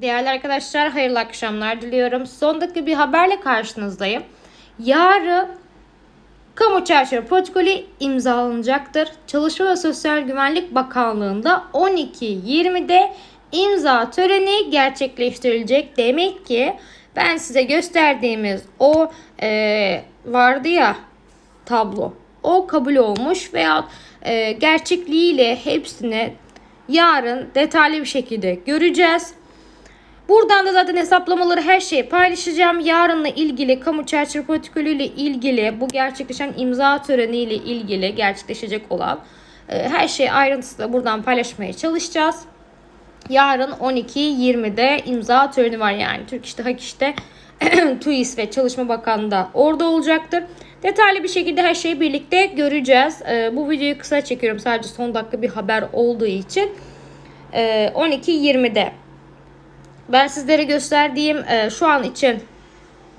Değerli arkadaşlar hayırlı akşamlar diliyorum. Son dakika bir haberle karşınızdayım. Yarın kamu çerçeve protokolü imzalanacaktır. Çalışma ve Sosyal Güvenlik Bakanlığı'nda 12.20'de imza töreni gerçekleştirilecek. Demek ki ben size gösterdiğimiz o eee, vardı ya tablo. O kabul olmuş veya e, gerçekliğiyle hepsini yarın detaylı bir şekilde göreceğiz. Buradan da zaten hesaplamaları her şeyi paylaşacağım. Yarınla ilgili kamu çerçeve protokolüyle ilgili bu gerçekleşen imza töreniyle ilgili gerçekleşecek olan e, her şeyi ayrıntısıyla buradan paylaşmaya çalışacağız. Yarın 12.20'de imza töreni var yani. Türk İş'te Hak İş'te TÜİS ve Çalışma Bakanlığı da orada olacaktır. Detaylı bir şekilde her şeyi birlikte göreceğiz. Ee, bu videoyu kısa çekiyorum sadece son dakika bir haber olduğu için. Ee, 12.20'de. Ben sizlere gösterdiğim e, şu an için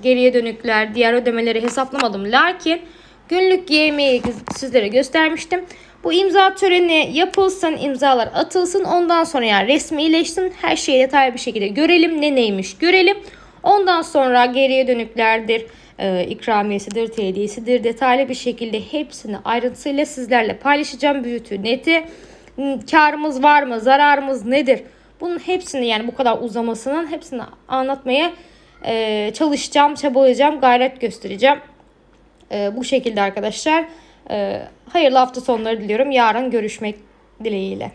geriye dönükler, diğer ödemeleri hesaplamadım. Lakin günlük yemeği sizlere göstermiştim. Bu imza töreni yapılsın, imzalar atılsın. Ondan sonra yani resmileşsin. Her şeyi detaylı bir şekilde görelim. Ne neymiş görelim. Ondan sonra geriye dönüklerdir, e, ikramiyesidir, tediyesidir. Detaylı bir şekilde hepsini ayrıntısıyla sizlerle paylaşacağım. Büyütü, neti. Karımız var mı? Zararımız nedir? Bunun hepsini yani bu kadar uzamasının hepsini anlatmaya e, çalışacağım, çabalayacağım, gayret göstereceğim. E, bu şekilde arkadaşlar. E, hayırlı hafta sonları diliyorum. Yarın görüşmek dileğiyle.